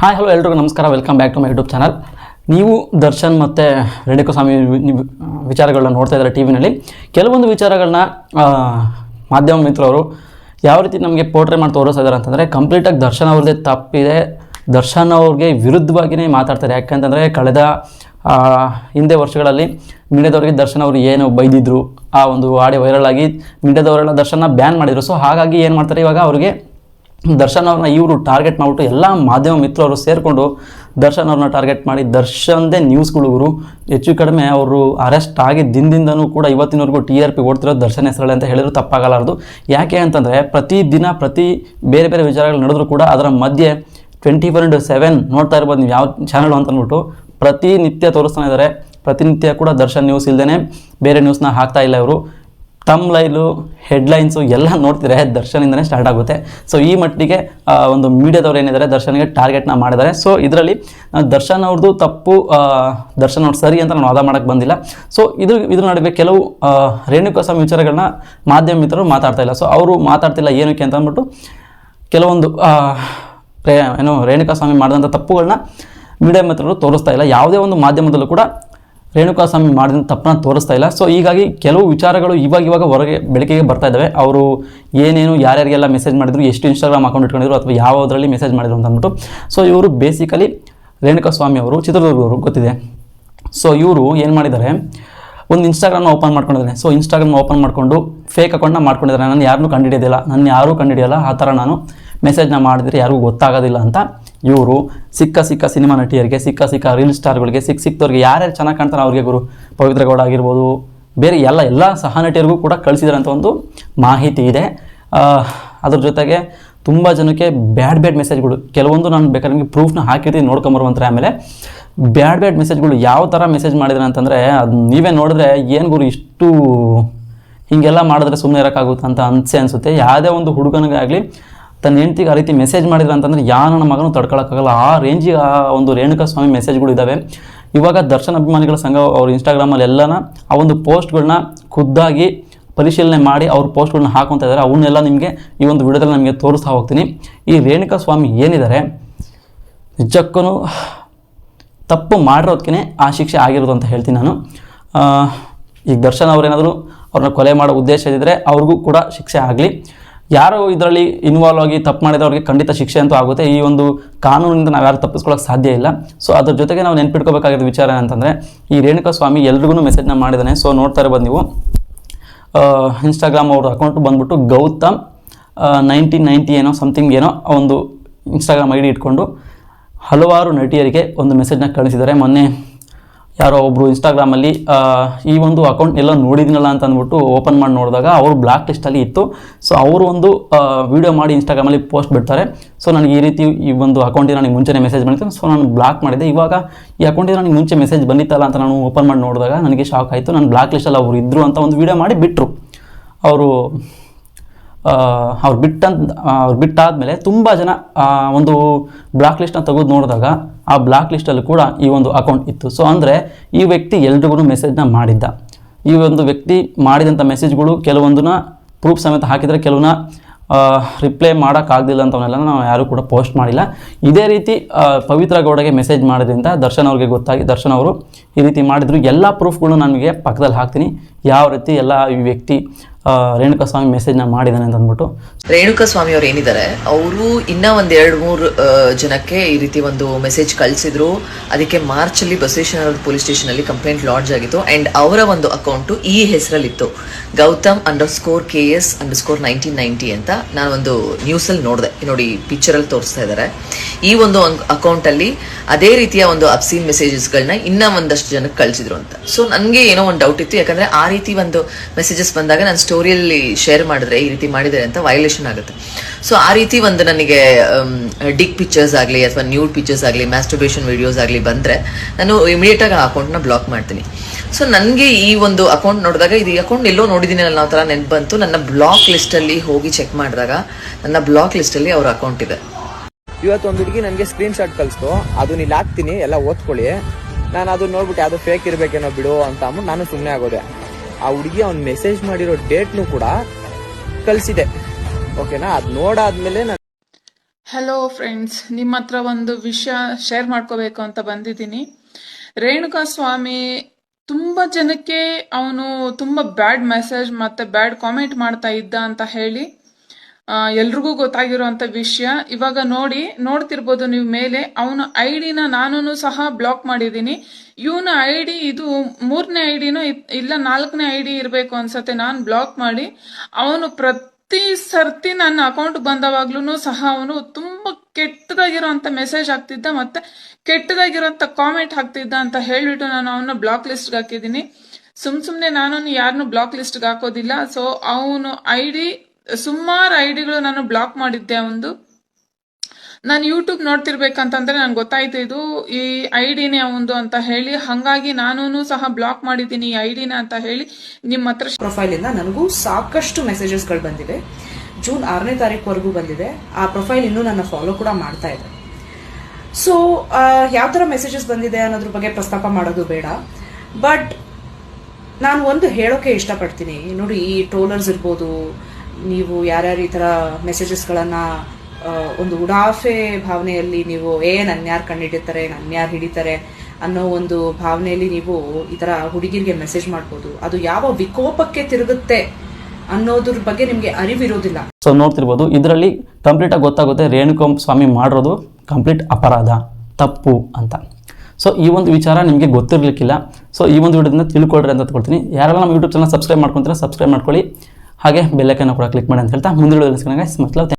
Hi hello ಎಲ್ರಿಗೂ ನಮಸ್ಕಾರ. Welcome back to my YouTube channel ನೀವು ದರ್ಶನ್ ಮತ್ತು ರೇಣುಕಸ್ವಾಮಿ ಸ್ವಾಮಿ ವಿಚಾರಗಳನ್ನ ನೋಡ್ತಾ ಇದ್ದಾರೆ ಟಿ ವಿನಲ್ಲಿ ಕೆಲವೊಂದು ವಿಚಾರಗಳನ್ನ ಮಾಧ್ಯಮ ಮಿತ್ರರು ಯಾವ ರೀತಿ ನಮಗೆ ಪೋರ್ಟ್ರೇ ಮಾಡಿ ತೋರಿಸ್ತಾ ಇದ್ದಾರೆ ಅಂತಂದರೆ ಕಂಪ್ಲೀಟಾಗಿ ದರ್ಶನ್ ಅವ್ರದ್ದೇ ತಪ್ಪಿದೆ. ದರ್ಶನ್ ಅವ್ರಿಗೆ ವಿರುದ್ಧವಾಗಿಯೇ ಮಾತಾಡ್ತಾರೆ. ಯಾಕಂತಂದರೆ, ಕಳೆದ ಹಿಂದೆ ವರ್ಷಗಳಲ್ಲಿ ಮೀಡಿಯಾದವರಿಗೆ ದರ್ಶನ್ ಅವರು ಏನು ಬೈದಿದ್ರು, ಆ ಒಂದು ಆಡಿಯೋ ವೈರಲ್ ಆಗಿ ಮೀಡಿಯಾದವರೆಲ್ಲ ದರ್ಶನ ಬ್ಯಾನ್ ಮಾಡಿದರು. ಸೊ ಹಾಗಾಗಿ ಏನು ಮಾಡ್ತಾರೆ ಇವಾಗ ಅವ್ರಿಗೆ ದರ್ಶನ್ ಅವ್ರನ್ನ ಇವರು ಟಾರ್ಗೆಟ್ ಮಾಡಿಬಿಟ್ಟು ಎಲ್ಲ ಮಾಧ್ಯಮ ಮಿತ್ರರು ಸೇರಿಕೊಂಡು ದರ್ಶನ್ ಅವ್ರನ್ನ ಟಾರ್ಗೆಟ್ ಮಾಡಿ, ದರ್ಶನ್ದೇ ನ್ಯೂಸ್ಗಳು ಇವರು. ಹೆಚ್ಚು ಕಡಿಮೆ ಅವರು ಅರೆಸ್ಟ್ ಆಗಿ ದಿನದಿಂದನೂ ಕೂಡ ಇವತ್ತಿನವರೆಗೂ ಟಿ ಆರ್ ಪಿ ಓಡ್ತಿರೋದು ದರ್ಶನ್ ಹೆಸರಳೆ ಅಂತ ಹೇಳಿದ್ರು ತಪ್ಪಾಗಲಾರದು. ಯಾಕೆ ಅಂತಂದರೆ ಪ್ರತಿ ದಿನ ಪ್ರತಿ ಬೇರೆ ಬೇರೆ ವಿಚಾರಗಳು ನಡೆದರೂ ಕೂಡ ಅದರ ಮಧ್ಯೆ ಟ್ವೆಂಟಿ ಫೋರ್ ಇಂಟು ಸೆವೆನ್ ನೋಡ್ತಾ ಇರ್ಬೋದು ನೀವು ಯಾವ ಚಾನಲ್ ಅಂತ ಅಂದ್ಬಿಟ್ಟು ಪ್ರತಿನಿತ್ಯ ತೋರಿಸ್ತಾನೆ ಇದ್ದಾರೆ ಪ್ರತಿನಿತ್ಯ ಕೂಡ ದರ್ಶನ್ ನ್ಯೂಸ್ ಇಲ್ಲದೇ ಬೇರೆ ನ್ಯೂಸ್ನ ಹಾಕ್ತಾ ಇಲ್ಲ ಇವರು. ತಮ್ ಲೈಲು ಹೆಡ್ಲೈನ್ಸು ಎಲ್ಲ ನೋಡ್ತಿದ್ರೆ ದರ್ಶನಿಂದನೇ ಸ್ಟಾರ್ಟ್ ಆಗುತ್ತೆ. ಸೊ ಈ ಮಟ್ಟಿಗೆ ಒಂದು ಮೀಡಿಯಾದವ್ರು ಏನಿದ್ದಾರೆ ದರ್ಶನ್ಗೆ ಟಾರ್ಗೆಟ್ನ ಮಾಡಿದ್ದಾರೆ ಸೊ ಇದರಲ್ಲಿ ದರ್ಶನ್ ಅವ್ರದ್ದು ತಪ್ಪು ದರ್ಶನ್ ಅವ್ರು ಸರಿ ಅಂತ ನಾನು ವಾದ ಮಾಡೋಕ್ಕೆ ಬಂದಿಲ್ಲ. ಸೊ ಇದು ಇದ್ರ ನಡುವೆ ಕೆಲವು ರೇಣುಕಾಸ್ವಾಮಿ ವಿಚಾರಗಳನ್ನ ಮಾಧ್ಯಮ ಮಿತ್ರರು ಮಾತಾಡ್ತಾ ಇಲ್ಲ. ಸೊ ಅವರು ಮಾತಾಡ್ತಿಲ್ಲ ಏನಕ್ಕೆ ಅಂತ ಅಂದ್ಬಿಟ್ಟು, ಕೆಲವೊಂದು ಏನು, ರೇಣುಕಾಸ್ವಾಮಿ ಮಾಡಿದಂಥ ತಪ್ಪುಗಳನ್ನ ಮೀಡಿಯಾ ಮಿತ್ರರು ತೋರಿಸ್ತಾ ಇಲ್ಲ. ಯಾವುದೇ ಒಂದು ಮಾಧ್ಯಮದಲ್ಲೂ ಕೂಡ ರೇಣುಕಾಸ್ವಾಮಿ ಮಾಡಿದ ತಪ್ಪನ್ನ ತೋರಿಸ್ತಾ ಇಲ್ಲ. ಸೊ ಹೀಗಾಗಿ ಕೆಲವು ವಿಚಾರಗಳು ಇವಾಗ ಇವಾಗ ಹೊರಗೆ ಬೆಳಕಿಗೆ ಬರ್ತಾ ಇದ್ದಾವೆ ಅವರು ಏನೇನು ಯಾರ್ಯಾರಿಗೆಲ್ಲ ಮೆಸೇಜ್ ಮಾಡಿದ್ರು, ಎಷ್ಟು ಇನ್ಸ್ಟಾಗ್ರಾಮ್ ಅಕೌಂಟ್ ಇಟ್ಕೊಂಡಿದ್ರು, ಅಥವಾ ಯಾವುದರಲ್ಲಿ ಮೆಸೇಜ್ ಮಾಡಿದ್ರು ಅಂತ ಅಂದ್ಬಿಟ್ಟು. ಸೊ ಇವರು ಬೇಸಿಕಲಿ ರೇಣುಕಾ ಸ್ವಾಮಿ ಅವರು ಚಿತ್ರದುರ್ಗದವರು ಗೊತ್ತಿದೆ. ಸೊ ಇವರು ಏನು ಮಾಡಿದ್ದಾರೆ? ಒಂದು ಇನ್ಸ್ಟಾಗ್ರಾಮ್ನ ಓಪನ್ ಮಾಡ್ಕೊಂಡಿದ್ದಾರೆ. ಸೊ ಇನ್ಸ್ಟಾಗ್ರಾಮ್ ಓಪನ್ ಮಾಡಿಕೊಂಡು ಫೇಕ್ ಅಕೌಂಟ್ನ ಮಾಡ್ಕೊಂಡಿದ್ದಾರೆ. ನಾನು ಯಾರನ್ನೂ ಕಂಡುಹಿಡಿಯೋದಿಲ್ಲ ನಾನು ಯಾರೂ ಕಂಡುಹಿಡಿಯಲ್ಲ ಆ ಥರ ನಾನು ಮೆಸೇಜ್ನ ಮಾಡಿದರೆ ಯಾರಿಗೂ ಗೊತ್ತಾಗೋದಿಲ್ಲ ಅಂತ ಇವರು ಸಿಕ್ಕ ಸಿಕ್ಕ ಸಿನಿಮಾ ನಟಿಯರಿಗೆ, ಸಿಕ್ಕ ಸಿಕ್ಕ ರೀಲ್ ಸ್ಟಾರ್ಗಳಿಗೆ ಸಿಕ್ಕ ಸಿಕ್ಕವ್ರಿಗೆ ಯಾರ್ಯಾರು ಚೆನ್ನಾಗಿ ಕಾಣ್ತಾರೆ ಅವ್ರಿಗೆ ಗುರು. ಪವಿತ್ರ ಗೌಡ ಆಗಿರ್ಬೋದು, ಬೇರೆ ಎಲ್ಲ ಎಲ್ಲ ಸಹ ನಟಿಯರಿಗೂ ಕೂಡ ಕಳಿಸಿದ್ದಾರೆ ಅಂತ ಒಂದು ಮಾಹಿತಿ ಇದೆ. ಅದ್ರ ಜೊತೆಗೆ ತುಂಬ ಜನಕ್ಕೆ ಬ್ಯಾಡ್ ಬ್ಯಾಡ್ ಮೆಸೇಜ್ಗಳು, ಕೆಲವೊಂದು ನಾನು ಬೇಕಾದ್ರೆ ನಿಮಗೆ ಪ್ರೂಫ್ನ ಹಾಕಿರ್ತೀನಿ ನೋಡ್ಕೊಂಬರುವಂತಾರೆ ಆಮೇಲೆ. ಬ್ಯಾಡ್ ಬ್ಯಾಡ್ ಮೆಸೇಜ್ಗಳು ಯಾವ ಥರ ಮೆಸೇಜ್ ಮಾಡಿದ್ರೆ ಅಂತಂದರೆ, ಅದು ನೀವೇ ನೋಡಿದ್ರೆ ಏನು ಗುರು ಇಷ್ಟು ಹೀಗೆಲ್ಲ ಮಾಡಿದ್ರೆ ಸುಮ್ಮನೆ ಇರೋಕ್ಕಾಗುತ್ತೆ ಅಂತ ಅನಿಸೆ ಅನಿಸುತ್ತೆ. ಯಾವುದೇ ಒಂದು ಹುಡುಗನಿಗಾಗಲಿ ತನ್ನ ಹೆಂಡ್ತಿಗೆ ಆ ರೀತಿ ಮೆಸೇಜ್ ಮಾಡಿದ್ರೆ ಅಂತಂದರೆ ಯಾವ ನನ್ನ ಮಗನೂ ತಡ್ಕೊಳಕ್ಕಾಗಲ್ಲ. ಆ ರೇಂಜಿಗೆ ಆ ಒಂದು ರೇಣುಕಾ ಸ್ವಾಮಿ ಮೆಸೇಜ್ಗಳು ಇದ್ದಾವೆ ಇವಾಗ ದರ್ಶನ್ ಅಭಿಮಾನಿಗಳ ಸಂಘ ಅವ್ರ ಇನ್ಸ್ಟಾಗ್ರಾಮಲ್ಲಿ ಎಲ್ಲನ ಆ ಒಂದು ಪೋಸ್ಟ್ಗಳನ್ನ ಖುದ್ದಾಗಿ ಪರಿಶೀಲನೆ ಮಾಡಿ ಅವ್ರ ಪೋಸ್ಟ್ಗಳನ್ನ ಹಾಕೊತ ಇದ್ದಾರೆ ಅವನ್ನೆಲ್ಲ ನಿಮಗೆ ಈ ಒಂದು ವಿಡಿಯೋದಲ್ಲಿ ನಿಮಗೆ ತೋರಿಸ್ತಾ ಹೋಗ್ತೀನಿ. ಈ ರೇಣುಕಾ ಸ್ವಾಮಿ ಏನಿದ್ದಾರೆ ನಿಜಕ್ಕೂ ತಪ್ಪು ಮಾಡಿರೋದಕ್ಕೆ ಆ ಶಿಕ್ಷೆ ಆಗಿರೋದು ಅಂತ ಹೇಳ್ತೀನಿ ನಾನು. ಈಗ ದರ್ಶನ್ ಅವರೇನಾದರೂ ಅವ್ರನ್ನ ಕೊಲೆ ಮಾಡೋ ಉದ್ದೇಶ ಇದ್ದರೆ ಅವ್ರಿಗೂ ಕೂಡ ಶಿಕ್ಷೆ ಆಗಲಿ. ಯಾರು ಇದರಲ್ಲಿ ಇನ್ವಾಲ್ವ್ ಆಗಿ ತಪ್ಪು ಮಾಡಿದವ್ರಿಗೆ ಖಂಡಿತ ಶಿಕ್ಷೆ ಅಂತೂ ಆಗುತ್ತೆ. ಈ ಒಂದು ಕಾನೂನಿಂದ ನಾವು ಯಾರು ತಪ್ಪಿಸ್ಕೊಳ್ಳೋಕೆ ಸಾಧ್ಯ ಇಲ್ಲ. ಸೊ ಅದ್ರ ಜೊತೆಗೆ ನಾವು ನೆನ್ಪಿಟ್ಕೋಬೇಕಾಗಿದ್ದ ವಿಚಾರ ಏನಂತಂದರೆ, ಈ ರೇಣುಕಾ ಸ್ವಾಮಿ ಎಲ್ರಿಗೂ ಮೆಸೇಜ್ನ ಮಾಡಿದ್ದಾನೆ ಸೊ ನೋಡ್ತಾ ಇರ್ಬೋದು ನೀವು. ಇನ್ಸ್ಟಾಗ್ರಾಮ್ ಅವ್ರ ಅಕೌಂಟ್ ಬಂದ್ಬಿಟ್ಟು ಗೌತಮ್ ನೈನ್ಟೀನ್ ನೈಂಟಿ ಏನೋ ಸಮಥಿಂಗ್ ಏನೋ ಒಂದು ಇನ್ಸ್ಟಾಗ್ರಾಮ್ ಐ ಡಿ ಇಟ್ಕೊಂಡು ಹಲವಾರು ನಟಿಯರಿಗೆ ಒಂದು ಮೆಸೇಜ್ನ ಕಳಿಸಿದ್ದಾರೆ. ಮೊನ್ನೆ ಯಾರೋ ಒಬ್ಬರು ಇನ್ಸ್ಟಾಗ್ರಾಮಲ್ಲಿ ಈ ಒಂದು ಅಕೌಂಟ್ ಎಲ್ಲ ನೋಡಿದ್ನಲ್ಲ ಅಂತ ಅಂದ್ಬಿಟ್ಟು ಓಪನ್ ಮಾಡಿ ನೋಡಿದಾಗ ಅವರು ಬ್ಲಾಕ್ ಲಿಸ್ಟಲ್ಲಿ ಇತ್ತು. ಸೊ ಅವರು ಒಂದು ವಿಡಿಯೋ ಮಾಡಿ ಇನ್ಸ್ಟಾಗ್ರಾಮಲ್ಲಿ ಪೋಸ್ಟ್ ಬಿಡ್ತಾರೆ. ಸೊ ನನಗೆ ಈ ರೀತಿ ಈ ಒಂದು ಅಕೌಂಟಿಗೆ ನನಗೆ ಮುಂಚೆನೇ ಮೆಸೇಜ್ ಬಂದಿತ್ತು. ಸೊ ನಾನು ಬ್ಲಾಕ್ ಮಾಡಿದೆ. ಇವಾಗ ಈ ಅಕೌಂಟಿಗೆ ನನಗೆ ಮುಂಚೆ ಮೆಸೇಜ್ ಬಂದಿತ್ತಲ್ಲ ಅಂತ ನಾನು ಓಪನ್ ಮಾಡಿ ನೋಡಿದಾಗ ನನಗೆ ಶಾಕ್ ಆಯಿತು. ನಾನು ಬ್ಲಾಕ್ ಲಿಸ್ಟಲ್ಲಿ ಅವರು ಇದ್ದರು ಅಂತ ಒಂದು ವಿಡಿಯೋ ಮಾಡಿ ಬಿಟ್ಟರು ಅವರು ಅವ್ರು ಬಿಟ್ಟಂತ ಅವ್ರು ಬಿಟ್ಟಾದಮೇಲೆ ತುಂಬ ಜನ ಒಂದು ಬ್ಲಾಕ್ ಲಿಸ್ಟನ್ನ ತೆಗೆದು ನೋಡಿದಾಗ ಆ ಬ್ಲಾಕ್ ಲಿಸ್ಟಲ್ಲಿ ಕೂಡ ಈ ಒಂದು ಅಕೌಂಟ್ ಇತ್ತು. ಸೊ ಅಂದರೆ ಈ ವ್ಯಕ್ತಿ ಎಲ್ರಿಗೂ ಮೆಸೇಜ್ನ ಮಾಡಿದ್ದ. ಈ ಒಂದು ವ್ಯಕ್ತಿ ಮಾಡಿದಂಥ ಮೆಸೇಜ್ಗಳು ಕೆಲವೊಂದನ್ನ ಪ್ರೂಫ್ ಸಮೇತ ಹಾಕಿದರೆ ಕೆಲವನ್ನ ರಿಪ್ಲೈ ಮಾಡೋಕ್ಕಾಗಲಿಲ್ಲ ಅಂತವನ್ನೆಲ್ಲ ನಾವು ಯಾರೂ ಕೂಡ ಪೋಸ್ಟ್ ಮಾಡಿಲ್ಲ. ಇದೇ ರೀತಿ ಪವಿತ್ರ ಗೌಡಗೆ ಮೆಸೇಜ್ ಮಾಡಿದ್ರಿಂದ ದರ್ಶನ್ ಅವ್ರಿಗೆ ಗೊತ್ತಾಗಿ, ದರ್ಶನ್ ಅವರು ಈ ರೀತಿ ಮಾಡಿದ್ರು. ಎಲ್ಲ ಪ್ರೂಫ್ಗಳು ನನಗೆ ಪಕ್ಕದಲ್ಲಿ ಹಾಕ್ತೀನಿ. ಯಾವ ರೀತಿ ಎಲ್ಲ ಈ ವ್ಯಕ್ತಿ ರೇಣುಕಾ ಸ್ವಾಮಿ ಮೆಸೇಜ್ನ ಮಾಡಿದ್ದಾನೆ ಅಂತ ಅಂದ್ಬಿಟ್ಟು. ರೇಣುಕಾ ಸ್ವಾಮಿ ಅವ್ರು ಏನಿದ್ದಾರೆ, ಅವರು ಇನ್ನ ಒಂದು ಎರಡು ಮೂರು ಜನಕ್ಕೆ ಈ ರೀತಿ ಒಂದು ಮೆಸೇಜ್ ಕಳಿಸಿದ್ರು. ಅದಕ್ಕೆ ಮಾರ್ಚ್ ಅಲ್ಲಿ ಬಸವೇಶ್ವರ ಪೊಲೀಸ್ ಸ್ಟೇಷನ್ ಅಲ್ಲಿ ಕಂಪ್ಲೇಂಟ್ ಲಾಡ್ಜ್ ಆಗಿತ್ತು. ಅಂಡ್ ಅವರ ಒಂದು ಅಕೌಂಟ್ ಈ ಹೆಸರಲ್ಲಿತ್ತು. Gautam underscore K S underscore nineteen ninety ಅಂತ ನಾನು ಒಂದು ನ್ಯೂಸ್ ಅಲ್ಲಿ ನೋಡಿದೆ. ನೋಡಿ ಪಿಕ್ಚರ್ ಅಲ್ಲಿ ತೋರಿಸ್ತಾ ಇದ್ದಾರೆ. ಈ ಒಂದು ಅಕೌಂಟ್ ಅಲ್ಲಿ ಅದೇ ರೀತಿಯ ಒಂದು ಅಬ್ಸೀನ್ ಮೆಸೇಜಸ್ಗಳನ್ನ ಇನ್ನ ಒಂದಷ್ಟು ಜನಕ್ಕೆ ಕಳಿಸಿದ್ರು ಅಂತ. ಸೊ ನನಗೆ ಏನೋ ಒಂದು ಡೌಟ್ ಇತ್ತು. ಯಾಕಂದ್ರೆ ಆ ರೀತಿ ಒಂದು ಮೆಸೇಜಸ್ ಬಂದಾಗ ನಾನು ಸ್ಟೋರಿಯಲ್ಲಿ ಶೇರ್ ಮಾಡಿದ್ರೆ, ಈ ರೀತಿ ಮಾಡಿದರೆ ಅಂತ ವೈಲೇಷನ್ ಆಗುತ್ತೆ. ಸೊ ಆ ರೀತಿ ಒಂದು ನನಗೆ ಡಿಕ್ ಪಿಕ್ಚರ್ಸ್ ಆಗಲಿ ಅಥವಾ ನ್ಯೂಡ್ ಪಿಕ್ಚರ್ಸ್ ಆಗಲಿ ಮ್ಯಾಸ್ಟರ್ಬೇಷನ್ ವಿಡಿಯೋಸ್ ಆಗಲಿ ಬಂದರೆ, ನಾನು ಇಮಿಡಿಯೇಟ್ ಆಗಿ ಆ ಅಕೌಂಟ್ನ ಬ್ಲಾಕ್ ಮಾಡ್ತೀನಿ. ಸೊ ನನಗೆ ಈ ಒಂದು ಅಕೌಂಟ್ ನೋಡಿದಾಗ, ಇದು ಅಕೌಂಟ್ ಎಲ್ಲೋ ನೋಡಿದ್ದೀನಿ ಅನ್ನೋ ಥರ ನೆನಪು ಬಂತು ನನ್ನ ಬ್ಲಾಕ್ ಲಿಸ್ಟಲ್ಲಿ ಹೋಗಿ ಚೆಕ್ ಮಾಡಿದಾಗ, ನನ್ನ ಬ್ಲಾಕ್ ಲಿಸ್ಟಲ್ಲಿ ಅವ್ರ ಅಕೌಂಟ್ ಇದೆ. ಇವತ್ತು ಒಂದು ಹುಡುಗಿ ನನಗೆ ಸ್ಕ್ರೀನ್ ಶಾಟ್ ಕಳಿಸ್ತು. ಅದನ್ನ ಇಲ್ಲಿ ಹಾಕ್ತೀನಿ, ಎಲ್ಲ ಓದ್ಕೊಳ್ಳಿ. ನಾನು ಅದನ್ನ ನೋಡ್ಬಿಟ್ಟು, ಅದು ಫೇಕ್ ಇರಬೇಕೇನೋ ಬಿಡು ಅಂತ ನಾನು ಸುಮ್ಮನೆ ಆಗೋದೆ. ಆ ಹುಡುಗಿ ಅವ್ನು ಮೆಸೇಜ್ ಮಾಡಿರೋ ಡೇಟ್ನು ಕೂಡ ಕಳಿಸಿದೆ. ಓಕೆನಾ ಅದು ನೋಡಾದ್ಮೇಲೆ ನಾನು ಹಲೋ ಫ್ರೆಂಡ್ಸ್ ನಿಮ್ಮ ಹತ್ರ ಒಂದು ವಿಷಯ ಶೇರ್ ಮಾಡ್ಕೋಬೇಕು ಅಂತ ಬಂದಿದ್ದೀನಿ. ರೇಣುಕಾ ಸ್ವಾಮಿ ತುಂಬ ಜನಕ್ಕೆ ಅವನು ತುಂಬ ಬ್ಯಾಡ್ ಮೆಸೇಜ್ ಮತ್ತೆ ಬ್ಯಾಡ್ ಕಾಮೆಂಟ್ ಮಾಡ್ತಾ ಇದ್ದ ಅಂತ ಹೇಳಿ ಎಲ್ರಿಗೂ ಗೊತ್ತಾಗಿರುವಂತ ವಿಷಯ. ಇವಾಗ ನೋಡಿ, ನೋಡ್ತಿರ್ಬೋದು ನೀವು ಮೇಲೆ. ಅವನ ಐ ಡಿನ ನಾನು ಸಹ ಬ್ಲಾಕ್ ಮಾಡಿದ್ದೀನಿ. ಇವನ ಡಿ ಇದು ಮೂರನೇ ಐ ಐಡಿನೋ ಇಲ್ಲ ನಾಲ್ಕನೇ ಐ ಡಿ ಇರಬೇಕು ಅನ್ಸತ್ತೆ. ನಾನು ಬ್ಲಾಕ್ ಮಾಡಿ, ಅವನು ಪ್ರತಿ ಸರ್ತಿ ನನ್ನ ಅಕೌಂಟ್ ಬಂದವಾಗ್ಲೂ ಸಹ ಅವನು ತುಂಬಾ ಕೆಟ್ಟದಾಗಿರೋಂಥ ಮೆಸೇಜ್ ಹಾಕ್ತಿದ್ದ ಮತ್ತೆ ಕೆಟ್ಟದಾಗಿರೋಂಥ ಕಾಮೆಂಟ್ ಹಾಕ್ತಿದ್ದ ಅಂತ ಹೇಳಿಬಿಟ್ಟು ನಾನು ಅವನ ಬ್ಲಾಕ್ ಲಿಸ್ಟ್ಗೆ ಹಾಕಿದ್ದೀನಿ. ಸುಮ್ ಸುಮ್ನೆ ನಾನು ಯಾರನ್ನು ಬ್ಲಾಕ್ ಲಿಸ್ಟ್ಗೆ ಹಾಕೋದಿಲ್ಲ. ಸೊ ಅವನು ಐಡಿ ಸುಮಾರು ಐಡಿಗಳು ನಾನು ಬ್ಲಾಕ್ ಮಾಡಿದ್ದೆ ಒಂದು. ನಾನು ಯೂಟ್ಯೂಬ್ ನೋಡ್ತಿರ್ಬೇಕಂತಂದ್ರೆ ನನ್ಗೆ ಗೊತ್ತಾಯ್ತು ಇದು ಈ ಐಡಿನೇ ಒಂದು ಅಂತ ಹೇಳಿ. ಹಂಗಾಗಿ ನಾನು ಸಹ ಬ್ಲಾಕ್ ಮಾಡಿದ್ದೀನಿ ಈ ಐಡಿನ ಅಂತ ಹೇಳಿ ನಿಮ್ಮ ಹತ್ರ ಪ್ರೊಫೈಲಿಂದ ನನಗೂ ಸಾಕಷ್ಟು ಮೆಸೇಜಸ್ಗಳು ಬಂದಿವೆ. ಜೂನ್ ಆರನೇ ತಾರೀಕುವರೆಗೂ ಬಂದಿದೆ. ಆ ಪ್ರೊಫೈಲ್ ಇನ್ನೂ ನನ್ನ ಫಾಲೋ ಕೂಡ ಮಾಡ್ತಾ ಇದೆ. ಸೊ ಯಾವ ಥರ ಮೆಸೇಜಸ್ ಬಂದಿದೆ ಅನ್ನೋದ್ರ ಬಗ್ಗೆ ಪ್ರಸ್ತಾಪ ಮಾಡೋದು ಬೇಡ. ಬಟ್ ನಾನು ಒಂದು ಹೇಳೋಕೆ ಇಷ್ಟಪಡ್ತೀನಿ. ನೋಡಿ, ಈ ಟ್ರೋಲರ್ಸ್ ಇರ್ಬೋದು ನೀವು ಯಾರ್ಯಾರು ಈ ಥರ ಮೆಸೇಜಸ್ಗಳನ್ನು ಒಂದು ಉಡಾಫೆ ಭಾವನೆಯಲ್ಲಿ ನೀವು, ಏ ನನ್ಯಾರು ಕಂಡಿಡಿತಾರೆ ನನ್ಯಾರು ಹಿಡಿತಾರೆ ಅನ್ನೋ ಒಂದು ಭಾವನೆಯಲ್ಲಿ ನೀವು ಈ ಥರ ಹುಡುಗಿರಿಗೆ ಮೆಸೇಜ್ ಮಾಡ್ಬೋದು. ಅದು ಯಾವ ವಿಕೋಪಕ್ಕೆ ತಿರುಗುತ್ತೆ ಅನ್ನೋದ್ರ ಬಗ್ಗೆ ನಿಮಗೆ ಅರಿವಿರೋದಿಲ್ಲ. ಸೊ ನೋಡ್ತಿರ್ಬೋದು, ಇದರಲ್ಲಿ ಕಂಪ್ಲೀಟಾಗಿ ಗೊತ್ತಾಗುತ್ತೆ ರೇಣುಕಾ ಸ್ವಾಮಿ ಮಾಡಿರೋದು ಕಂಪ್ಲೀಟ್ ಅಪರಾಧ, ತಪ್ಪು ಅಂತ. ಸೊ ಈ ಒಂದು ವಿಚಾರ ನಿಮಗೆ ಗೊತ್ತಿರಲಿಕ್ಕಿಲ್ಲ. ಸೊ ಈ ಒಂದು ವಿಡಿಯೋದಿಂದ ತಿಳ್ಕೊಳ್ರಿ ಅಂತ ತಿಳ್ಕೊಳ್ತೀನಿ. ಯಾರೆಲ್ಲ ನಮ್ಮ ಯೂಟ್ಯೂಬ್ ಚಾನಲ್ ಸಬ್ಸ್ಕ್ರೈಬ್ ಮಾಡ್ಕೊತೀರ ಸಬ್ಸ್ಕ್ರೈಬ್ ಮಾಡ್ಕೊಳ್ಳಿ. ಹಾಗೆ ಬೆಲ್ಲಕನ್ನು ಕೂಡ ಕ್ಲಿಕ್ ಮಾಡಿ ಅಂತ ಹೇಳ್ತಾ ಮುಂದಿನ ಮತ್ತೆ